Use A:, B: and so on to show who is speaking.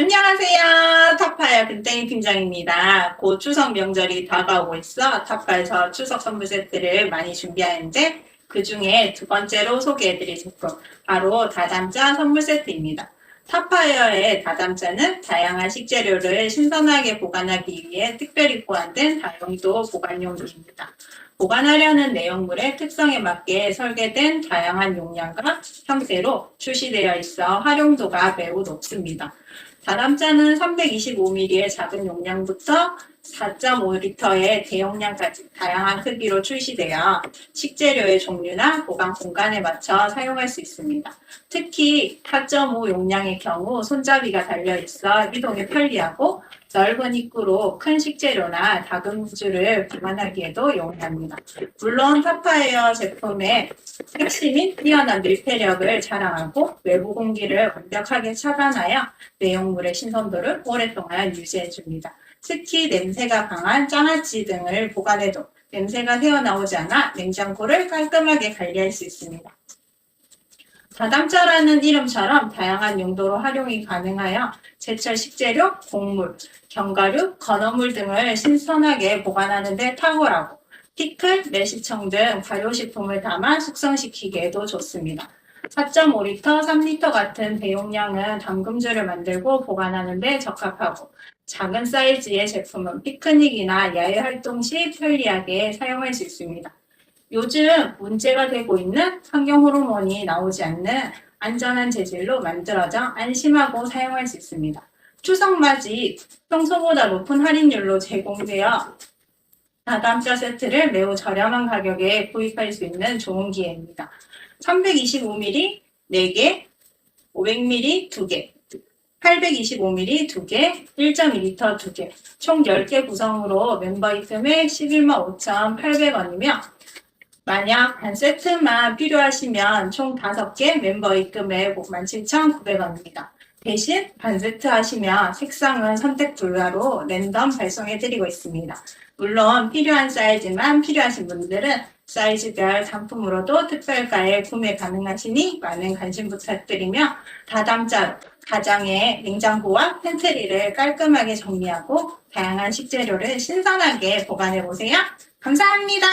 A: 안녕하세요. 타파의 근땡이 팀장입니다. 곧 추석 명절이 다가오고 있어 타파에서 추석 선물 세트를 많이 준비하는데 그 중에 두 번째로 소개해드릴 제품 바로 다담자 선물 세트입니다. 타파이어의 다담자는 다양한 식재료를 신선하게 보관하기 위해 특별히 보완된 다용도 보관용기입니다. 보관하려는 내용물의 특성에 맞게 설계된 다양한 용량과 형태로 출시되어 있어 활용도가 매우 높습니다. 다람자는 325ml의 작은 용량부터 4.5L의 대용량까지 다양한 크기로 출시되어 식재료의 종류나 보관 공간에 맞춰 사용할 수 있습니다. 특히 4.5 용량의 경우 손잡이가 달려 있어 이동에 편리하고 넓은 입구로 큰 식재료나 다금주를 보관하기에도 용이합니다. 물론 파파에어 제품의 핵심인 뛰어난 밀폐력을 자랑하고 외부 공기를 완벽하게 차단하여 내용물의 신선도를 오랫동안 유지해 줍니다. 특히 냄새가 강한 장아찌 등을 보관해도 냄새가 새어나오지 않아 냉장고를 깔끔하게 관리할 수 있습니다. 다담자라는 이름처럼 다양한 용도로 활용이 가능하여 제철 식재료, 곡물, 견과류, 건어물 등을 신선하게 보관하는 데 탁월하고 피클, 매실청 등 발효식품을 담아 숙성시키기에도 좋습니다. 4.5L, 3L 같은 대용량은 담금주를 만들고 보관하는 데 적합하고 작은 사이즈의 제품은 피크닉이나 야외 활동 시 편리하게 사용할 수 있습니다. 요즘 문제가 되고 있는 환경 호르몬이 나오지 않는 안전한 재질로 만들어져 안심하고 사용할 수 있습니다. 추석 맞이 평소보다 높은 할인율로 제공되어 다담자 세트를 매우 저렴한 가격에 구입할 수 있는 좋은 기회입니다. 325ml 4개, 500ml 2개, 825ml 2개, 1.2L 2개, 총 10개 구성으로 멤버 입금액 11만 5,800원이며 만약 반 세트만 필요하시면 총 5개 멤버 입금액 57,900원입니다. 대신 반 세트 하시면 색상은 선택 불가로 랜덤 발송해드리고 있습니다. 물론 필요한 사이즈만 필요하신 분들은 사이즈별 상품으로도 특별가에 구매 가능하시니 많은 관심 부탁드리며 다담자로 가정의 냉장고와 팬트리를 깔끔하게 정리하고 다양한 식재료를 신선하게 보관해 보세요. 감사합니다.